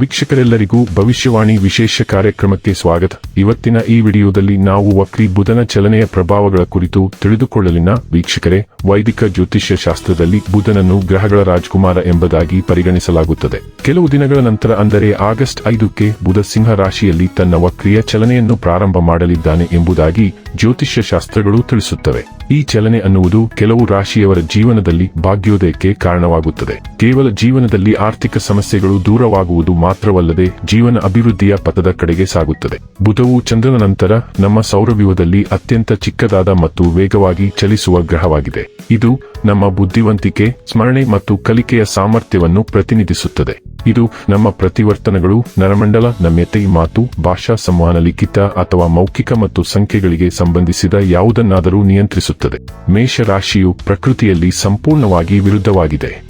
ವೀಕ್ಷಕರೆಲ್ಲರಿಗೂ ಭವಿಷ್ಯವಾಣಿ ವಿಶೇಷ ಕಾರ್ಯಕ್ರಮಕ್ಕೆ ಸ್ವಾಗತ. ಇವತ್ತಿನ ಈ ವಿಡಿಯೋದಲ್ಲಿ ನಾವು ವಕ್ರಿ ಬುಧನ ಚಲನೆಯ ಪ್ರಭಾವಗಳ ಕುರಿತು ತಿಳಿದುಕೊಳ್ಳಲಿನ ವೀಕ್ಷಕರೇ, ವೈದಿಕ ಜ್ಯೋತಿಷ್ಯ ಶಾಸ್ತ್ರದಲ್ಲಿ ಬುಧನನ್ನು ಗ್ರಹಗಳ ರಾಜಕುಮಾರ ಎಂಬುದಾಗಿ ಪರಿಗಣಿಸಲಾಗುತ್ತದೆ. ಕೆಲವು ದಿನಗಳ ನಂತರ ಅಂದರೆ ಆಗಸ್ಟ್ ಐದಕ್ಕೆ ಬುಧ ಸಿಂಹ ರಾಶಿಯಲ್ಲಿ ತನ್ನ ವಕ್ರಿಯ ಚಲನೆಯನ್ನು ಪ್ರಾರಂಭ ಮಾಡಲಿದ್ದಾನೆ ಎಂಬುದಾಗಿ ಜ್ಯೋತಿಷ್ಯ ಶಾಸ್ತ್ರಗಳು ತಿಳಿಸುತ್ತವೆ. ಈ ಚಲನೆ ಅನ್ನುವುದು ಕೆಲವು ರಾಶಿಯವರ ಜೀವನದಲ್ಲಿ ಭಾಗ್ಯೋದಯಕ್ಕೆ ಕಾರಣವಾಗುತ್ತದೆ. ಕೇವಲ ಜೀವನದಲ್ಲಿ ಆರ್ಥಿಕ ಸಮಸ್ಯೆಗಳು ದೂರವಾಗುವುದು ಮಾತ್ರವಲ್ಲದೆ ಜೀವನ ಅಭಿವೃದ್ಧಿಯ ಪಥದ ಕಡೆಗೆ ಸಾಗುತ್ತದೆ. ಬುಧವು ಚಂದ್ರನ ನಂತರ ನಮ್ಮ ಸೌರವ್ಯೂಹದಲ್ಲಿ ಅತ್ಯಂತ ಚಿಕ್ಕದಾದ ಮತ್ತು ವೇಗವಾಗಿ ಚಲಿಸುವ ಗ್ರಹವಾಗಿದೆ. ಇದು ನಮ್ಮ ಬುದ್ಧಿವಂತಿಕೆ, ಸ್ಮರಣೆ ಮತ್ತು ಕಲಿಕೆಯ ಸಾಮರ್ಥ್ಯವನ್ನು ಪ್ರತಿನಿಧಿಸುತ್ತದೆ. ಇದು ನಮ್ಮ ಪ್ರತಿವರ್ತನಗಳು, ನರಮಂಡಲ, ನಮ್ಯತೆ, ಮಾತು, ಭಾಷಾ ಸಂವಹನ ಲಿಖಿತ ಅಥವಾ ಮೌಖಿಕ ಮತ್ತು ಸಂಖ್ಯೆಗಳಿಗೆ ಸಂಬಂಧಿಸಿದ ಯಾವುದನ್ನಾದರೂ ನಿಯಂತ್ರಿಸುತ್ತದೆ. ಮೇಷರಾಶಿಯು ಪ್ರಕೃತಿಯಲ್ಲಿ ಸಂಪೂರ್ಣವಾಗಿ ವಿರುದ್ಧವಾಗಿದೆ.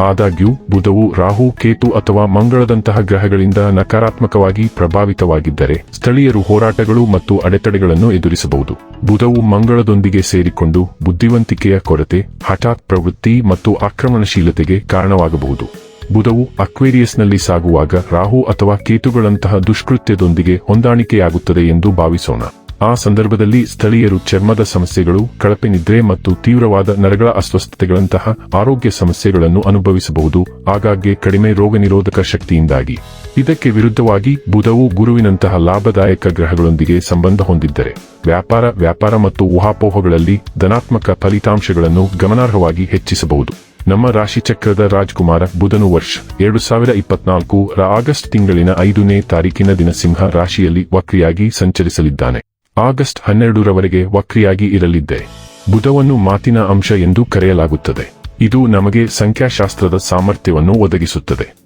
ಆದಾಗ್ಯೂ, ಬುಧವು ರಾಹು, ಕೇತು ಅಥವಾ ಮಂಗಳದಂತಹ ಗ್ರಹಗಳಿಂದ ನಕಾರಾತ್ಮಕವಾಗಿ ಪ್ರಭಾವಿತವಾಗಿದ್ದರೆ, ಸ್ಥಳೀಯರು ಹೋರಾಟಗಳು ಮತ್ತು ಅಡೆತಡೆಗಳನ್ನು ಎದುರಿಸಬಹುದು. ಬುಧವು ಮಂಗಳದೊಂದಿಗೆ ಸೇರಿಕೊಂಡು ಬುದ್ಧಿವಂತಿಕೆಯ ಕೊರತೆ, ಹಠಾತ್ ಪ್ರವೃತ್ತಿ ಮತ್ತು ಆಕ್ರಮಣಶೀಲತೆಗೆ ಕಾರಣವಾಗಬಹುದು. ಬುಧವು ಅಕ್ವೇರಿಯಸ್ನಲ್ಲಿ ಸಾಗುವಾಗ ರಾಹು ಅಥವಾ ಕೇತುಗಳಂತಹ ದುಷ್ಕೃತ್ಯದೊಂದಿಗೆ ಹೊಂದಾಣಿಕೆಯಾಗುತ್ತದೆ ಎಂದು ಭಾವಿಸೋಣ. ಆ ಸಂದರ್ಭದಲ್ಲಿ ಸ್ಥಳೀಯರು ಚರ್ಮದ ಸಮಸ್ಯೆಗಳು, ಕಳಪೆ ನಿದ್ರೆ ಮತ್ತು ತೀವ್ರವಾದ ನರಗಳ ಅಸ್ವಸ್ಥತೆಗಳಂತಹ ಆರೋಗ್ಯ ಸಮಸ್ಯೆಗಳನ್ನು ಅನುಭವಿಸಬಹುದು. ಆಗಾಗ್ಗೆ ಕಡಿಮೆ ರೋಗನಿರೋಧಕ ಶಕ್ತಿಯಿಂದಾಗಿ. ಇದಕ್ಕೆ ವಿರುದ್ಧವಾಗಿ ಬುಧವು ಗುರುವಿನಂತಹ ಲಾಭದಾಯಕ ಗ್ರಹಗಳೊಂದಿಗೆ ಸಂಬಂಧ ಹೊಂದಿದ್ದರೆ, ವ್ಯಾಪಾರ ವ್ಯಾಪಾರ ಮತ್ತು ಊಹಾಪೋಹಗಳಲ್ಲಿ ಧನಾತ್ಮಕ ಫಲಿತಾಂಶಗಳನ್ನು ಗಮನಾರ್ಹವಾಗಿ ಹೆಚ್ಚಿಸಬಹುದು. ನಮ್ಮ ರಾಶಿಚಕ್ರದ ರಾಜ್ಕುಮಾರ ಬುಧನು ವರ್ಷ ಎರಡು ಸಾವಿರ ಇಪ್ಪತ್ನಾಲ್ಕು ರ ಆಗಸ್ಟ್ ತಿಂಗಳಿನ ಐದನೇ ತಾರೀಕಿನ ದಿನ ಸಿಂಹ ರಾಶಿಯಲ್ಲಿ ವಕ್ರಿಯಾಗಿ ಸಂಚರಿಸಲಿದ್ದಾನೆ. ಆಗಸ್ಟ್ ಹನ್ನೆರಡರವರೆಗೆ ವಕ್ರಿಯಾಗಿ ಇರಲಿದ್ದೆ. ಬುಧವನ್ನು ಮಾತಿನ ಅಂಶ ಎಂದು ಕರೆಯಲಾಗುತ್ತದೆ. ಇದು ನಮಗೆ ಸಂಖ್ಯಾಶಾಸ್ತ್ರದ ಸಾಮರ್ಥ್ಯವನ್ನು ಒದಗಿಸುತ್ತದೆ.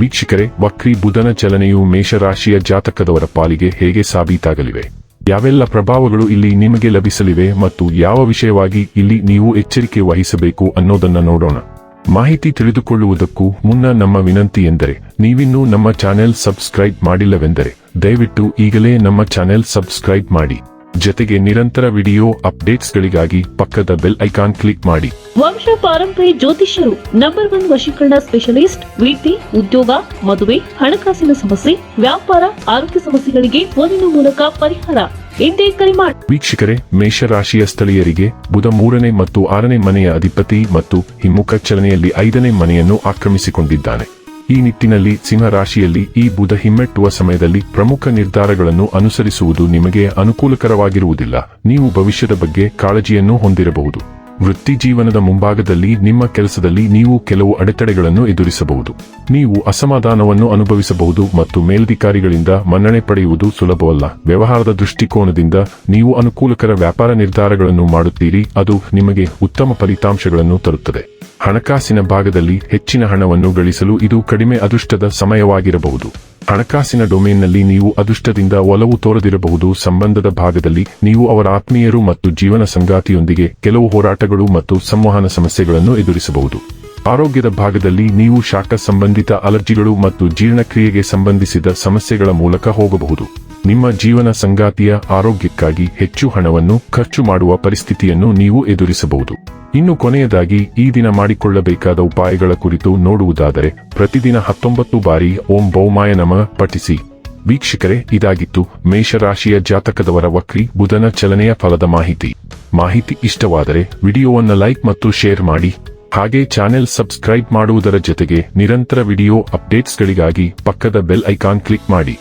ವೀಕ್ಷಕರೇ, ವಕ್ರಿ ಬುಧನ ಚಲನೆಯು ಮೇಷರಾಶಿಯ ಜಾತಕದವರ ಪಾಲಿಗೆ ಹೇಗೆ ಸಾಬೀತಾಗಲಿವೆ? ಯಾವೆಲ್ಲ ಪ್ರಭಾವಗಳು ಇಲ್ಲಿ ನಿಮಗೆ ಲಭಿಸಲಿವೆ ಮತ್ತು ಯಾವ ವಿಷಯವಾಗಿ ಇಲ್ಲಿ ನೀವು ಎಚ್ಚರಿಕೆ ವಹಿಸಬೇಕು ಅನ್ನೋದನ್ನ ನೋಡೋಣ. ಮಾಹಿತಿ ತಿಳಿದುಕೊಳ್ಳುವುದಕ್ಕೂ ಮುನ್ನ ನಮ್ಮ ವಿನಂತಿ ಎಂದರೆ, ನೀವಿನ್ನೂ ನಮ್ಮ ಚಾನೆಲ್ ಸಬ್ಸ್ಕ್ರೈಬ್ ಮಾಡಿಲ್ಲವೆಂದರೆ, ದಯವಿಟ್ಟು ಈಗಲೇ ನಮ್ಮ ಚಾನೆಲ್ ಸಬ್ಸ್ಕ್ರೈಬ್ ಮಾಡಿ. ಜತೆಗೆ ನಿರಂತರ ವಿಡಿಯೋ ಅಪ್ಡೇಟ್ಸ್ಗಳಿಗಾಗಿ ಪಕ್ಕದ ಬೆಲ್ ಐಕಾನ್ ಕ್ಲಿಕ್ ಮಾಡಿ. ವಂಶ ಪಾರಂಪರಿ ಜ್ಯೋತಿಷ್ಯರು ನಂಬರ್ ಒನ್ ವಶೀಕರಣ ಸ್ಪೆಷಲಿಸ್ಟ್ ವೃತ್ತಿ ಉದ್ಯೋಗ ಮದುವೆ ಹಣಕಾಸಿನ ಸಮಸ್ಯೆ ವ್ಯಾಪಾರ ಆರೋಗ್ಯ ಸಮಸ್ಯೆಗಳಿಗೆ ಫೋನಿನ ಮೂಲಕ ಪರಿಹಾರ. ಎಂದೇ ಕರೆ ಮಾಡಿ ವೀಕ್ಷಕರೇ ಮೇಷರಾಶಿಯ ಸ್ಥಳೀಯರಿಗೆ ಬುಧ ಮೂರನೇ ಮತ್ತು ಆರನೇ ಮನೆಯ ಅಧಿಪತಿ ಮತ್ತು ಹಿಮ್ಮುಖ ಚಲನೆಯಲ್ಲಿ ಐದನೇ ಮನೆಯನ್ನು ಆಕ್ರಮಿಸಿಕೊಂಡಿದ್ದಾನೆ. ಈ ನಿಟ್ಟಿನಲ್ಲಿ ಸಿಂಹರಾಶಿಯಲ್ಲಿ ಈ ಬುಧ ಹಿಮ್ಮೆಟ್ಟುವ ಸಮಯದಲ್ಲಿ ಪ್ರಮುಖ ನಿರ್ಧಾರಗಳನ್ನು ಅನುಸರಿಸುವುದು ನಿಮಗೆ ಅನುಕೂಲಕರವಾಗಿರುವುದಿಲ್ಲ. ನೀವು ಭವಿಷ್ಯದ ಬಗ್ಗೆ ಕಾಳಜಿಯನ್ನು ಹೊಂದಿರಬಹುದು. ವೃತ್ತಿ ಜೀವನದ ಮುಂಭಾಗದಲ್ಲಿ, ನಿಮ್ಮ ಕೆಲಸದಲ್ಲಿ ನೀವು ಕೆಲವು ಅಡೆತಡೆಗಳನ್ನು ಎದುರಿಸಬಹುದು. ನೀವು ಅಸಮಾಧಾನವನ್ನು ಅನುಭವಿಸಬಹುದು ಮತ್ತು ಮೇಲಧಿಕಾರಿಗಳಿಂದ ಮನ್ನಣೆ ಪಡೆಯುವುದು ಸುಲಭವಲ್ಲ. ವ್ಯವಹಾರದ ದೃಷ್ಟಿಕೋನದಿಂದ ನೀವು ಅನುಕೂಲಕರ ವ್ಯಾಪಾರ ನಿರ್ಧಾರಗಳನ್ನು ಮಾಡುತ್ತೀರಿ, ಅದು ನಿಮಗೆ ಉತ್ತಮ ಫಲಿತಾಂಶಗಳನ್ನು ತರುತ್ತದೆ. ಹಣಕಾಸಿನ ಭಾಗದಲ್ಲಿ ಹೆಚ್ಚಿನ ಹಣವನ್ನು ಗಳಿಸಲು ಇದು ಕಡಿಮೆ ಅದೃಷ್ಟದ ಸಮಯವಾಗಿರಬಹುದು. ಹಣಕಾಸಿನ ಡೊಮೇನ್ನಲ್ಲಿ ನೀವು ಅದೃಷ್ಟದಿಂದ ಒಲವು ತೋರದಿರಬಹುದು. ಸಂಬಂಧದ ಭಾಗದಲ್ಲಿ ನೀವು ಅವರ ಆತ್ಮೀಯರು ಮತ್ತು ಜೀವನ ಸಂಗಾತಿಯೊಂದಿಗೆ ಕೆಲವು ಹೋರಾಟಗಳು ಮತ್ತು ಸಂವಹನ ಸಮಸ್ಯೆಗಳನ್ನು ಎದುರಿಸಬಹುದು. ಆರೋಗ್ಯದ ಭಾಗದಲ್ಲಿ ನೀವು ಶಾಖ ಸಂಬಂಧಿತ ಅಲರ್ಜಿಗಳು ಮತ್ತು ಜೀರ್ಣಕ್ರಿಯೆಗೆ ಸಂಬಂಧಿಸಿದ ಸಮಸ್ಯೆಗಳ ಮೂಲಕ ಹೋಗಬಹುದು. ನಿಮ್ಮ ಜೀವನ ಸಂಗಾತಿಯ ಆರೋಗ್ಯಕ್ಕಾಗಿ ಹೆಚ್ಚು ಹಣವನ್ನು ಖರ್ಚು ಮಾಡುವ ಪರಿಸ್ಥಿತಿಯನ್ನು ನೀವು ಎದುರಿಸಬಹುದು. ಇನ್ನು ಕೊನೆಯದಾಗಿ ಈ ದಿನ ಮಾಡಿಕೊಳ್ಳಬೇಕಾದ ಉಪಾಯಗಳ ಕುರಿತು ನೋಡುವುದಾದರೆ ಪ್ರತಿದಿನ ಹತ್ತೊಂಬತ್ತು ಬಾರಿ ಓಂ ಬೌಮಾಯ ನಮ ಪಠಿಸಿ. ವೀಕ್ಷಕರೇ, ಇದಾಗಿತ್ತು ಮೇಷರಾಶಿಯ ಜಾತಕದವರ ವಕ್ರಿ ಬುಧನ ಚಲನೆಯ ಫಲದ ಮಾಹಿತಿ. ಮಾಹಿತಿ ಇಷ್ಟವಾದರೆ ವಿಡಿಯೋವನ್ನು ಲೈಕ್ ಮತ್ತು ಶೇರ್ ಮಾಡಿ. ಹಾಗೆ ಚಾನೆಲ್ ಸಬ್ಸ್ಕ್ರೈಬ್ ಮಾಡುವುದರ ಜೊತೆಗೆ ನಿರಂತರ ವಿಡಿಯೋ ಅಪ್ಡೇಟ್ಸ್ಗಳಿಗಾಗಿ ಪಕ್ಕದ ಬೆಲ್ ಐಕಾನ್ ಕ್ಲಿಕ್ ಮಾಡಿ.